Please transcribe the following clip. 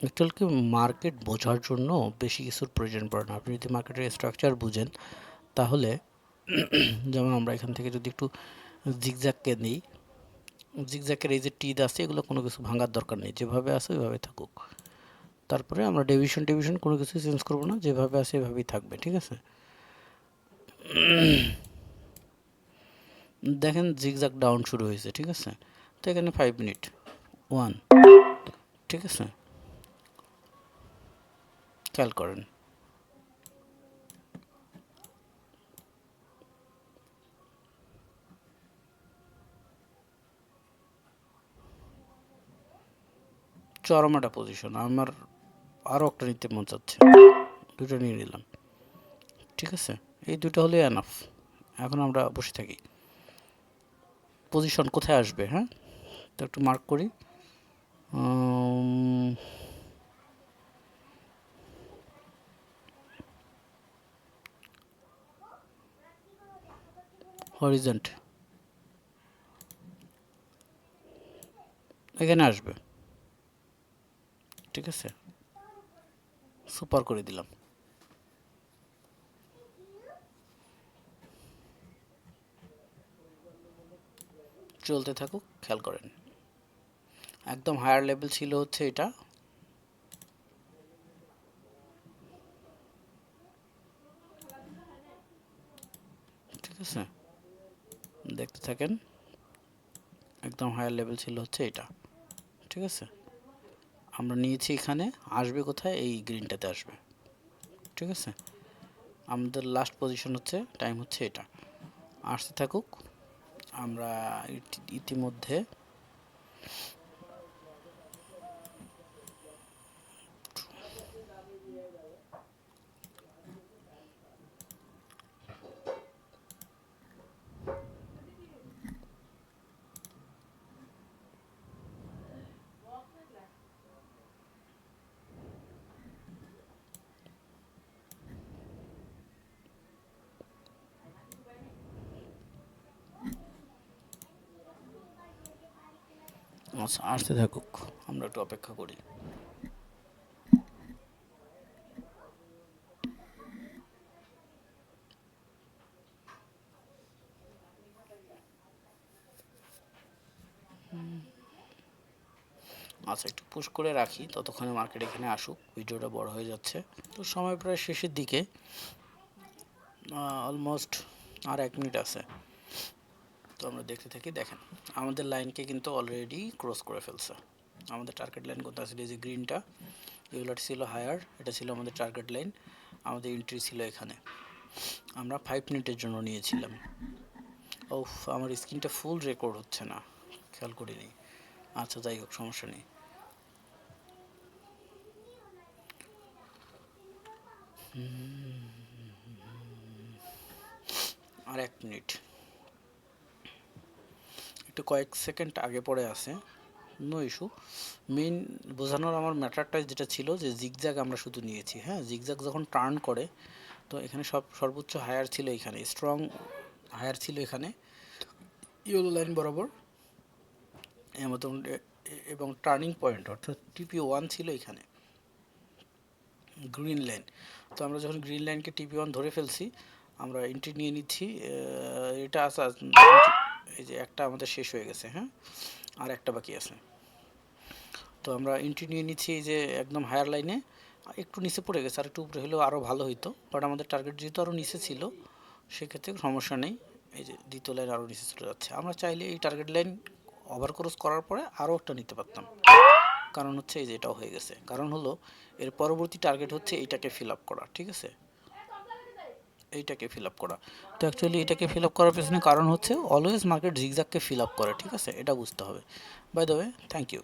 Actually কি market বোঝার জন্য বেশি কিছুর প্রয়োজন পড়ে না। আপনি যদি মার্কেটের স্ট্রাকচার বুঝেন, তাহলে যেমন আমরা এখান থেকে যদি একটু জিগজ্যাগকে নিই জিগজ্যাগের এই যে টিদ আছে, এগুলো কোনো কিছু ভাঙার দরকার নেই। যেভাবে আছে, ওইভাবে থাকুক। তারপরে আমরা ডেভিশন টেভিশন কোনো কিছু চেঞ্জ করব না। যেভাবে আছে, এভাবেই থাকবে, ঠিক আছে? দেখেন জিগজ্যাগ ডাউন শুরু হয়েছে, ঠিক আছে? তো এখানে ফাইভ মিনিট ওয়ান ঠিক আছে? খেয়াল করেন। চরম একটা পজিশন আমার আরও একটা নিতে মন চাচ্ছে। দুটো নিয়ে নিলাম। ঠিক আছে? এই দুটো হলে এনাফ এখন আমরা বসে থাকি। পজিশন কোথায় আসবে হ্যাঁ? তো একটু মার্ক করি। হরিজেন্ট। এখানে আসবে। ঠিক আছে? সুপার করে দিলাম। চলতে থাকুক, খেয়াল করেন। একদম হায়ার লেভেল ছিল হচ্ছে এটা। ঠিক আছে? দেখতে থাকেন। একদম হায়ার লেভেল ছিল হচ্ছে এটা। ঠিক আছে? আমরা নিয়েছি এখানে, আসবে কোথায়? এই গ্রিনটাতে আসবে। ঠিক আছে? আমাদের লাস্ট পজিশন হচ্ছে টাইম হচ্ছে এটা। আসতে থাকুক। আমরা ইতিমধ্যে আচ্ছা আসতে থাকুক, আমরা একটু অপেক্ষা করি। আচ্ছা একটু পুশ করে রাখি, ততক্ষণে মার্কেট এখানে আসুক, ভিডিওটা বড় হয়ে যাচ্ছে। তো সময় প্রায় শেষের দিকে অলমোস্ট আর এক মিনিট আছে। তো আমরা দেখতে থাকি, দেখেন, আমাদের লাইনকে কিন্তু অলরেডি ক্রস করে ফেলছে। আমাদের টার্গেট লাইন কোথায় আছে এই যে গ্রিনটা এগুলো ছিল হায়ার এটা ছিল আমাদের টার্গেট লাইন আমাদের এন্ট্রি ছিল এখানে। আমরা ফাইভ মিনিটের জন্য নিয়েছিলাম। ও আমার স্ক্রিনটা ফুল রেকর্ড হচ্ছে না, খেয়াল করিনি। আচ্ছা যাই হোক, সমস্যা নেই। আর এক মিনিট একটু কয়েক সেকেন্ড আগে পরে আছে। নো ইস্যু মেইন বোঝানোর আমার ম্যাটারটা যেটা ছিল যে জিগজ্যাগ আমরা শুধু নিয়েছি হ্যাঁ? জিগজ্যাগ যখন টার্ন করে, তো এখানে সব সর্বোচ্চ হায়ার ছিল এখানে স্ট্রং হায়ার ছিল এখানে। ইয়েলো লাইন বরাবর। এবং এবং টার্নিং পয়েন্ট অর্থাৎ টিপি ওয়ান ছিল এখানে। গ্রিন লাইন তো আমরা যখন গ্রিন লাইনকে টিপি ওয়ান ধরে ফেলছি, আমরা এন্ট্রি নিয়ে নিচ্ছি এটা আসা এই যে একটা আমাদের শেষ হয়ে গেছে হ্যাঁ? আর একটা বাকি আছে। তো আমরা এন্ট্রি নিয়ে নিচ্ছি এই যে একদম হায়ার লাইনে একটু নিচে পড়ে গেছে, আর একটু উপরে হলেও আরও ভালো হইতো। বাট আমাদের টার্গেট যেহেতু আরও নিচে ছিল, সেক্ষেত্রে সমস্যা নেই। এই যে দ্বিতীয় লাইন আরও নিচে চলে যাচ্ছে। আমরা চাইলে এই টার্গেট লাইন ওভার ক্রস করার পরে আরও একটা নিতে পারতাম। কারণ হচ্ছে এই যে এটাও হয়ে গেছে। কারণ হলো, এর পরবর্তী টার্গেট হচ্ছে এইটাকে ফিল আপ করা, ঠিক আছে? এইটাকে ফিল আপ করা। তো অ্যাকচুয়ালি এটাকে ফিল আপ করার পেছনে কারণ হচ্ছে অলওয়েজ মার্কেট জিগজাগকে ফিল আপ করে, ঠিক আছে? এটা বুঝতে হবে। By the way thank you